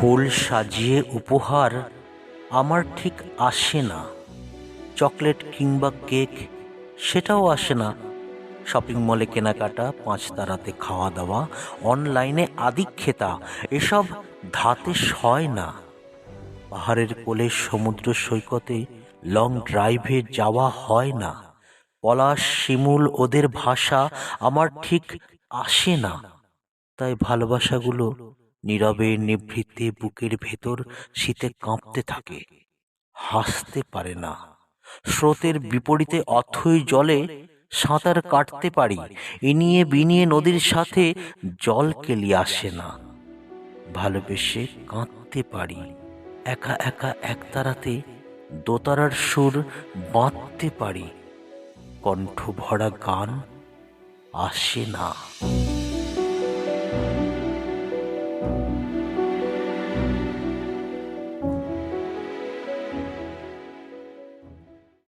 ফুল সাজিয়ে উপহার আমার ঠিক আসে না। চকলেট কিংবা কেক, সেটাও আসে না। শপিং মলে কেনাকাটা, পাঁচ তারাতে খাওয়া দাওয়া অনলাইনে আদিক্ষেতা, এসব ধাতে সয় না। পাহাড়ের কোলে সমুদ্র সৈকতে লং ড্রাইভে যাওয়া হয় না। পলাশ, শিমুল ওদের ভাষা আমার ঠিক আসে না। তাই ভালোবাসাগুলো নীরবে নিভৃতে বুকের ভেতর শীতে কাঁপতে থাকে, হাসতে পারে না। স্রোতের বিপরীতে অথই জলে সাঁতার কাটতে পারি ইনিয়ে বিনিয়ে নদীর সাথে জল কেলি আসে না। ভালোবেসে কাঁদতে পারি, একা একা একতারাতে দোতারার সুর বাঁধতে পারি কণ্ঠ ভরা গান আসে না।